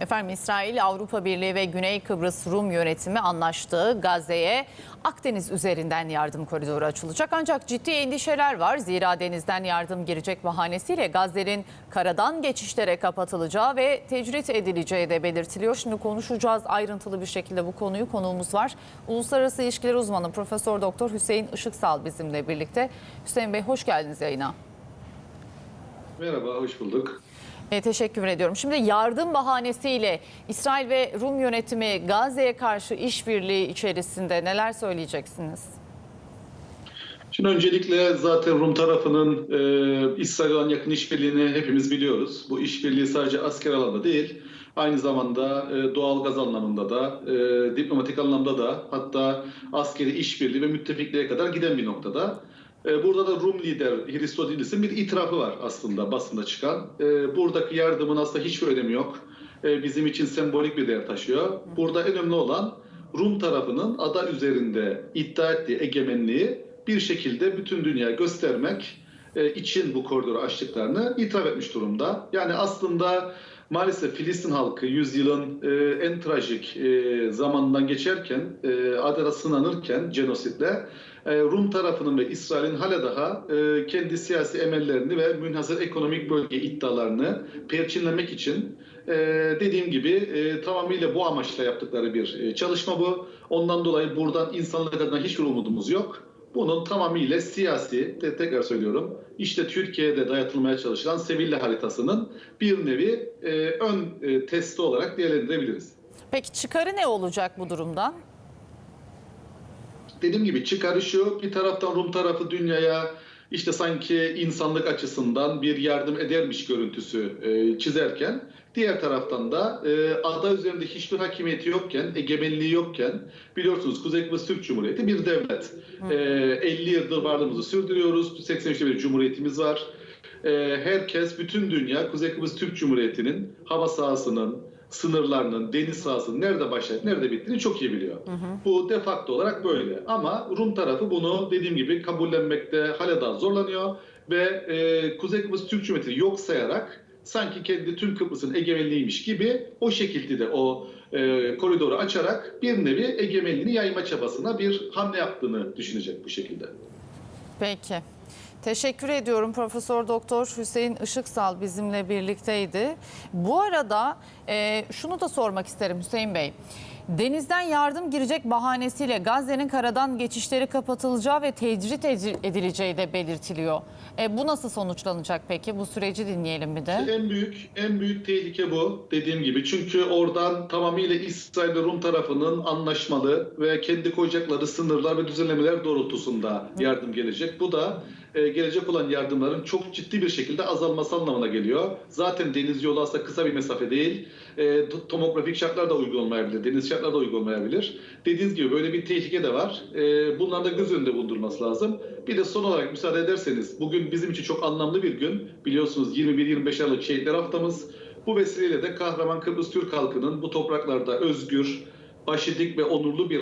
Efendim İsrail, Avrupa Birliği ve Güney Kıbrıs Rum yönetimi anlaştığı Gazze'ye Akdeniz üzerinden yardım koridoru açılacak. Ancak ciddi endişeler var. Zira denizden yardım girecek bahanesiyle Gazze'nin karadan geçişlere kapatılacağı ve tecrit edileceği de belirtiliyor. Şimdi konuşacağız ayrıntılı bir şekilde bu konuyu. Konuğumuz var. Uluslararası İlişkiler Uzmanı Profesör Doktor Hüseyin Işıksal bizimle birlikte. Hüseyin Bey hoş geldiniz yayına. Merhaba, hoş bulduk. E, teşekkür ediyorum. Şimdi yardım bahanesiyle İsrail ve Rum yönetimi Gazze'ye karşı işbirliği içerisinde neler söyleyeceksiniz? Şimdi öncelikle zaten Rum tarafının e, İsrail olan yakın işbirliğini hepimiz biliyoruz. Bu işbirliği sadece asker alanda değil, aynı zamanda e, doğal gaz anlamında da, e, diplomatik anlamda da, hatta askeri işbirliği ve müttefikliğe kadar giden bir noktada. E, burada da Rum lider Hristodiles'in bir itirafı var aslında basında çıkan. E, buradaki yardımın aslında hiçbir önemi yok. E, bizim için sembolik bir değer taşıyor. Burada en önemli olan Rum tarafının ada üzerinde iddia ettiği egemenliği bir şekilde bütün dünyaya göstermek için bu koridoru açtıklarını itiraf etmiş durumda. Yani aslında maalesef Filistin halkı yüzyılın e, en trajik e, zamanından geçerken, e, adeta sınanırken genositle e, Rum tarafının ve İsrail'in hala daha e, kendi siyasi emellerini ve münhasır ekonomik bölge iddialarını perçinlemek için e, dediğim gibi e, tamamıyla bu amaçla yaptıkları bir e, çalışma bu. Ondan dolayı buradan insanlık adına hiçbir umudumuz yok. Bunun tamamıyla siyasi, te- tekrar söylüyorum, işte Türkiye'de dayatılmaya çalışılan Sevilla haritasının bir nevi e, ön e, testi olarak değerlendirebiliriz. Peki çıkarı ne olacak bu durumdan? dediğim gibi çıkarı şu bir taraftan Rum tarafı dünyaya işte sanki insanlık açısından bir yardım edermiş görüntüsü e, çizerken diğer taraftan da e, ada üzerinde hiçbir hakimiyeti yokken, egemenliği yokken biliyorsunuz Kuzey Kıbrıs Türk Cumhuriyeti bir devlet. E, 50 yıldır varlığımızı sürdürüyoruz. 83'te bir cumhuriyetimiz var. E, herkes, bütün dünya Kuzey Kıbrıs Türk Cumhuriyeti'nin hava sahasının, sınırlarının, deniz sahasının nerede başlayıp nerede bittiğini çok iyi biliyor. Bu de facto olarak böyle. Ama Rum tarafı bunu dediğim gibi kabullenmekte hala daha zorlanıyor ve e, Kuzey Kıbrıs Türk Cumhuriyeti'ni yok sayarak sanki kendi tüm Kıbrıs'ın egemenliğiymiş gibi o şekilde de o e, koridoru açarak bir nevi egemenliğini yayma çabasına bir hamle yaptığını düşünecek bu şekilde. Peki. Teşekkür ediyorum Profesör Doktor Hüseyin Işıksal bizimle birlikteydi. Bu arada e, şunu da sormak isterim Hüseyin Bey. Denizden yardım girecek bahanesiyle Gazze'nin karadan geçişleri kapatılacağı ve tecrit edi- edileceği de belirtiliyor. E, bu nasıl sonuçlanacak peki? Bu süreci dinleyelim bir de. En büyük en büyük tehlike bu dediğim gibi. Çünkü oradan tamamıyla İsrail ve Rum tarafının anlaşmalı ve kendi koyacakları sınırlar ve düzenlemeler doğrultusunda yardım gelecek. Bu da e, gelecek olan yardımların çok ciddi bir şekilde azalması anlamına geliyor. Zaten deniz yolu aslında kısa bir mesafe değil. E, tomografik şartlar da uygun olmayabilir. Deniz şartları da uygun olmayabilir. Dediğiniz gibi böyle bir tehlike de var. E, bunları da göz önünde bulundurması lazım. Bir de son olarak müsaade ederseniz bugün bizim için çok anlamlı bir gün. Biliyorsunuz 21-25 Aralık Şehitler Haftamız. Bu vesileyle de kahraman Kıbrıs Türk halkının bu topraklarda özgür, başı dik ve onurlu bir